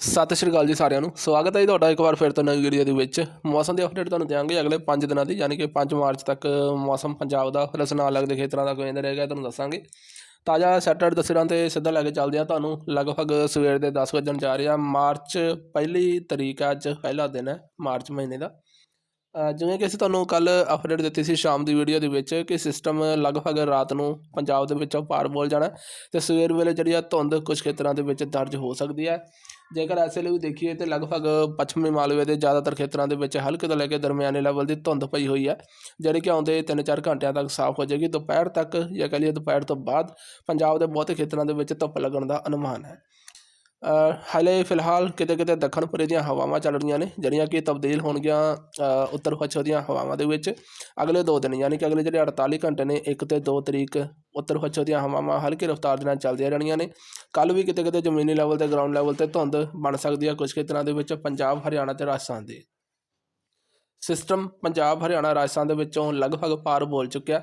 ਸਤਿ ਸ਼੍ਰੀ ਅਕਾਲ ਜੀ ਸਾਰਿਆਂ ਨੂੰ। ਸਵਾਗਤ ਹੈ ਜੀ ਤੁਹਾਡਾ ਇੱਕ ਵਾਰ ਫਿਰ ਤੋਂ ਨਵੀਂ ਵੀਡੀਓ ਦੇ ਵਿੱਚ। ਮੌਸਮ ਦੀ ਅਪਡੇਟ ਤੁਹਾਨੂੰ ਦਿਆਂਗੇ ਅਗਲੇ 5 ਦਿਨਾਂ ਦੀ, ਯਾਨੀ ਕਿ 5 ਮਾਰਚ ਤੱਕ ਮੌਸਮ ਪੰਜਾਬ ਦਾ ਰਸ ਨਾਲ ਲੱਗਦੇ ਖੇਤਰਾਂ ਦਾ ਕਿਵੇਂ ਦਾ ਰਹੇਗਾ ਤੁਹਾਨੂੰ ਦੱਸਾਂਗੇ। ਤਾਜ਼ਾ ਸੈਟਰਡ ਤਸਵੀਰਾਂ ਤੇ ਸਿੱਧਾ ਲੈ ਕੇ ਚੱਲਦੇ ਆ ਤੁਹਾਨੂੰ ਲਗਭਗ ਸਵੇਰ ਦੇ 10 ਵਜਣ ਜਾ ਰਿਹਾ ਮਾਰਚ ਪਹਿਲੀ ਤਰੀਕ ਹੈ ਅੱਜ ਪਹਿਲਾ ਦਿਨ ਹੈ ਮਾਰਚ ਮਹੀਨੇ ਦਾ। ਜਿਵੇਂ ਕਿ ਅਸੀਂ ਤੁਹਾਨੂੰ ਕੱਲ ਅਪਡੇਟ ਦਿੱਤੀ ਸੀ ਸ਼ਾਮ ਦੀ ਵੀਡੀਓ ਦੇ ਵਿੱਚ ਕਿ ਸਿਸਟਮ ਲਗਭਗ ਰਾਤ ਨੂੰ ਪੰਜਾਬ ਦੇ ਵਿੱਚੋਂ ਪਾਰ ਬੋਲ ਜਾਣਾ ਤੇ ਸਵੇਰ ਵੇਲੇ ਜਿਹੜੀ ਆ ਧੁੰਦ ਕੁਝ ਖੇਤਰਾਂ ਦੇ ਵਿੱਚ ਦਰਜ ਹੋ ਸਕਦੀ ਹੈ। ਜੇਕਰ ਐਸੇ ਲਈ ਦੇਖੀਏ ਤੇ ਲਗਭਗ ਪੱਛਮੀ ਮਾਲਵੇ ਦੇ ਜ਼ਿਆਦਾਤਰ ਖੇਤਰਾਂ ਦੇ ਵਿੱਚ ਹਲਕੇ ਤੋਂ ਲੈ ਕੇ ਦਰਮਿਆਨੇ ਲੈਵਲ ਦੀ ਧੁੰਦ ਪਈ ਹੋਈ ਹੈ, ਜਿਹੜੀ ਕਿ ਆਉਂਦੇ 3-4 ਘੰਟਿਆਂ ਤੱਕ ਸਾਫ਼ ਹੋ ਜਾਏਗੀ। ਦੁਪਹਿਰ ਤੱਕ ਜਾਂ ਕਹ ਲਈਏ ਦੁਪਹਿਰ ਤੋਂ ਬਾਅਦ ਪੰਜਾਬ ਦੇ ਬਹੁਤੇ ਖੇਤਰਾਂ ਦੇ ਵਿੱਚ ਧੁੱਪ ਲੱਗਣ ਦਾ ਅਨੁਮਾਨ ਹੈ। ਹਾਲੇ ਫਿਲਹਾਲ ਕਿਤੇ ਕਿਤੇ ਦੱਖਣ ਪੂਰੇ ਦੀਆਂ ਹਵਾਵਾਂ ਚੱਲ ਰਹੀਆਂ ਨੇ, ਜਿਹੜੀਆਂ ਕਿ ਤਬਦੀਲ ਹੋਣਗੀਆਂ ਉੱਤਰ ਪੱਛਮ ਦੀਆਂ ਹਵਾਵਾਂ ਦੇ ਵਿੱਚ। ਅਗਲੇ 2 ਦਿਨ, ਯਾਨੀ ਕਿ ਅਗਲੇ ਜਿਹੜੇ 48 ਘੰਟੇ ਨੇ 1 ਤੇ 2 ਤਰੀਕ ਉੱਤਰ ਪੱਛਮ ਦੀਆਂ ਹਵਾਵਾਂ ਹਲਕੀ ਰਫ਼ਤਾਰ ਦੇ ਨਾਲ ਚੱਲਦੀਆਂ ਰਹਿਣੀਆਂ ਨੇ। ਕੱਲ ਵੀ ਕਿਤੇ ਕਿਤੇ ਜ਼ਮੀਨੀ ਲੈਵਲ ਤੇ ਗਰਾਊਂਡ ਲੈਵਲ ਤੇ ਧੁੰਦ ਬਣ ਸਕਦੀ ਹੈ ਕੁਝ ਖੇਤਰਾਂ ਦੇ ਵਿੱਚ, ਪੰਜਾਬ, ਹਰਿਆਣਾ ਤੇ ਰਾਜਸਥਾਨ ਦੇ। ਸਿਸਟਮ ਪੰਜਾਬ, ਹਰਿਆਣਾ, ਰਾਜਸਥਾਨ ਦੇ ਵਿੱਚੋਂ ਲਗਭਗ ਪਾਰ ਬੋਲ ਚੁੱਕਿਆ।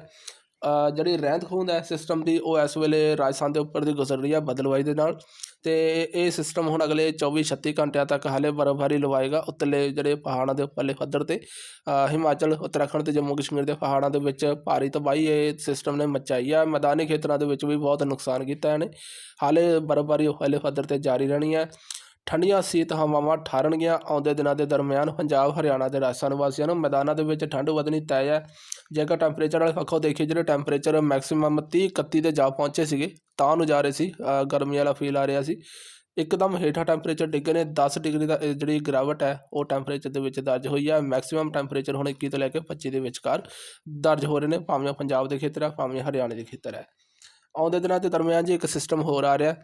ਜਿਹੜੀ ਰਹਿੰਦ ਖੂੰਹਦ ਹੈ ਸਿਸਟਮ ਦੀ, ਉਹ ਇਸ ਵੇਲੇ ਰਾਜਸਥਾਨ ਦੇ ਉੱਪਰ ਦੀ ਗੁਜ਼ਰ ਰਹੀ ਹੈ ਬਦਲਵਾਈ ਦੇ ਨਾਲ ਅਤੇ ਇਹ ਸਿਸਟਮ ਹੁਣ ਅਗਲੇ 24-36 ਘੰਟਿਆਂ ਤੱਕ ਹਾਲੇ ਬਰਫ਼ਬਾਰੀ ਲਵਾਏਗਾ ਉੱਤਲੇ ਜਿਹੜੇ ਪਹਾੜਾਂ ਦੇ ਉੱਪਰਲੇ ਪੱਧਰ ਤੇ। ਹਿਮਾਚਲ, ਉੱਤਰਾਖੰਡ ਅਤੇ ਜੰਮੂ ਕਸ਼ਮੀਰ ਦੇ ਪਹਾੜਾਂ ਦੇ ਵਿੱਚ ਭਾਰੀ ਤਬਾਹੀ ਇਹ ਸਿਸਟਮ ਨੇ ਮਚਾਈ ਹੈ ਮੈਦਾਨੀ ਖੇਤਰਾਂ ਦੇ ਵਿੱਚ ਵੀ ਬਹੁਤ ਨੁਕਸਾਨ ਕੀਤਾ ਇਹਨੇ। ਹਾਲੇ ਬਰਫ਼ਬਾਰੀ ਉੱਪਰਲੇ ਪੱਧਰ ਤੇ ਜਾਰੀ ਰਹਿਣੀ ਹੈ। ਠੰਡੀਆਂ ਸੀਤ ਹਵਾਵਾਂ ਠਾਰਨਗੀਆਂ। ਆਉਂਦੇ ਦਿਨਾਂ ਦੇ ਦਰਮਿਆਨ ਪੰਜਾਬ, ਹਰਿਆਣਾ ਦੇ ਰਾਜਸਥਾਨ ਵਾਸੀਆਂ ਨੂੰ ਮੈਦਾਨਾਂ ਦੇ ਵਿੱਚ ਠੰਡ ਵਧਣੀ ਤੈਅ ਹੈ। ਜੇਕਰ ਟੈਂਪਰੇਚਰ ਵਾਲੇ ਪੱਖੋਂ ਦੇਖੀਏ, ਜਿਹੜੇ ਟੈਂਪਰੇਚਰ ਮੈਕਸਿਮਮ 30 31 ਤੇ ਜਾ ਪਹੁੰਚੇ ਸੀਗੇ, ਤਾਂ ਨੂੰ ਜਾ ਰਹੇ ਸੀ। ਗਰਮੀ ਵਾਲਾ ਫੀਲ ਆ ਰਿਹਾ ਸੀ। ਇੱਕਦਮ ਹੇਠਾਂ ਟੈਂਪਰੇਚਰ ਡਿੱਗੇ ਨੇ। 10 ਡਿਗਰੀ ਦਾ ਜਿਹੜੀ ਗਿਰਾਵਟ ਹੈ, ਉਹ ਟੈਂਪਰੇਚਰ ਦੇ ਵਿੱਚ ਦਰਜ ਹੋਈ ਹੈ। ਮੈਕਸਿਮਮ ਟੈਂਪਰੇਚਰ ਹੁਣ 21 ਤੋਂ ਲੈ ਕੇ 25 ਦੇ ਵਿਚਕਾਰ ਦਰਜ ਹੋ ਰਹੇ ਨੇ। ਭਾਵੇਂ ਪੰਜਾਬ ਦੇ ਖੇਤਰ ਹੈ, ਭਾਵੇਂ ਹਰਿਆਣੇ ਦੇ ਖੇਤਰ ਹੈ। ਆਉਂਦੇ ਦਿਨਾਂ ਦੇ ਦਰਮਿਆਨ ਜੀ ਇੱਕ ਸਿਸਟਮ ਹੋਰ ਆ ਰਿਹਾ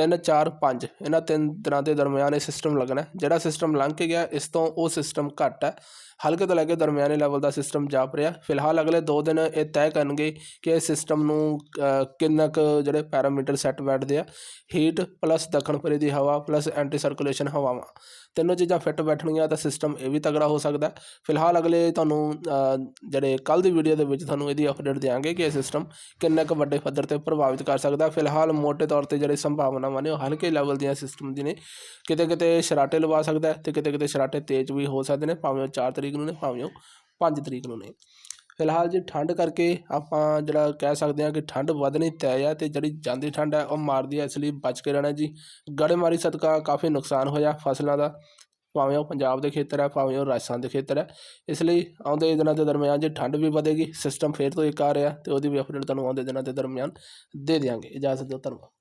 3 4 5 ਇਹਨਾਂ ਤਿੰਨ ਦਿਨਾਂ ਦੇ ਦਰਮਿਆਨ ਇਹ ਸਿਸਟਮ ਲੱਗਣਾ ਜਿਹੜਾ ਸਿਸਟਮ ਲੰਘ ਕੇ ਗਿਆ, ਇਸ ਤੋਂ ਉਹ ਸਿਸਟਮ ਘੱਟ ਹੈ। ਹਲਕੇ ਤੋਂ ਲੈ ਕੇ ਦਰਮਿਆਨੇ ਲੈਵਲ ਦਾ ਸਿਸਟਮ ਜਾਪ ਰਿਹਾ ਫਿਲਹਾਲ ਅਗਲੇ 2 ਦਿਨ ਇਹ ਤੈਅ ਕਰਨਗੇ ਕਿ ਇਹ ਸਿਸਟਮ ਨੂੰ ਕਿੰਨਾ ਕੁ ਜਿਹੜੇ ਪੈਰਾਮੀਟਰ ਸੈੱਟ ਬੈਠਦੇ ਆ। ਹੀਟ ਪਲੱਸ ਦੱਖਣ ਪੂਰੇ ਦੀ ਹਵਾ ਪਲੱਸ ਐਂਟੀ ਸਰਕੂਲੇਸ਼ਨ ਹਵਾਵਾਂ। ਤਿੰਨੋਂ ਚੀਜ਼ਾਂ ਫਿੱਟ ਬੈਠਣਗੀਆਂ ਤਾਂ ਸਿਸਟਮ ਇਹ ਵੀ ਤਗੜਾ ਹੋ ਸਕਦਾ ਫਿਲਹਾਲ ਅਗਲੇ ਤੁਹਾਨੂੰ ਜਿਹੜੇ ਕੱਲ ਦੀ ਵੀਡੀਓ ਦੇ ਵਿੱਚ ਤੁਹਾਨੂੰ ਇਹਦੀ ਅਪਡੇਟ ਦੇਵਾਂਗੇ ਕਿ ਇਹ ਸਿਸਟਮ ਕਿੰਨਾ ਕੁ ਵੱਡੇ ਪੱਧਰ ਤੇ ਪ੍ਰਭਾਵਿਤ ਕਰ ਸਕਦਾ। ਫਿਲਹਾਲ ਮੋਟੇ ਤੌਰ ਤੇ ਜਿਹੜੇ ਸੰਭਾਵਨਾਵਾਂ ਨੇ ਉਹ ਹਲਕੇ ਲੈਵਲ ਦੀਆਂ ਸਿਸਟਮ ਦੀ ਨੇ। ਕਿਤੇ ਕਿਤੇ ਸ਼ਰਾਟੇ ਲਵਾ ਸਕਦਾ ਹੈ ਤੇ ਕਿਤੇ ਕਿਤੇ ਸ਼ਰਾਟੇ ਤੇਜ਼ ਵੀ ਹੋ ਸਕਦੇ ਨੇ, ਭਾਵੇਂ ਉਹ 4 ਤਰੀਕ ਨੂੰ ਨੇ, ਭਾਵੇਂ ਉਹ 5 ਤਰੀਕ ਨੂੰ ਨੇ। ਫਿਲਹਾਲ ਜੀ ਠੰਡ ਕਰਕੇ ਆਪਾਂ ਜਿਹੜਾ ਕਹਿ ਸਕਦੇ ਹਾਂ ਕਿ ਠੰਡ ਵਧਣੀ ਤੈਅ ਹੈ ਤੇ ਜਿਹੜੀ ਜਾਂਦੀ ਠੰਡ ਹੈ ਉਹ ਮਾਰਦੀ ਹੈ, ਇਸ ਲਈ ਬਚ ਕੇ ਰਹਿਣਾ ਜੀ। ਗੜੇਮਾਰੀ ਸਦਕਾ ਕਾਫੀ ਨੁਕਸਾਨ ਹੋਇਆ ਫਸਲਾਂ ਦਾ। ਭਾਵੇਂ ਉਹ ਪੰਜਾਬ ਦੇ ਖੇਤਰ ਹੈ, ਭਾਵੇਂ ਉਹ ਰਾਜਸਥਾਨ ਦੇ ਖੇਤਰ ਹੈ। ਇਸ ਲਈ ਆਉਂਦੇ ਦਿਨਾਂ ਦੇ ਦਰਮਿਆਨ ਜੇ ਠੰਡ ਵੀ ਵਧੇਗੀ ਸਿਸਟਮ ਫੇਰ ਤੋਂ ਇੱਕ ਆ ਰਿਹਾ ਤੇ ਉਹਦੀ ਵੀ ਅਪਡੇਟ ਤੁਹਾਨੂੰ ਆਉਂਦੇ ਦਿਨਾਂ ਦੇ ਦਰਮਿਆਨ ਦੇ ਦਿਆਂਗੇ। ਇਜਾਜ਼ਤ ਦਿਓ, ਧੰਨਵਾਦ।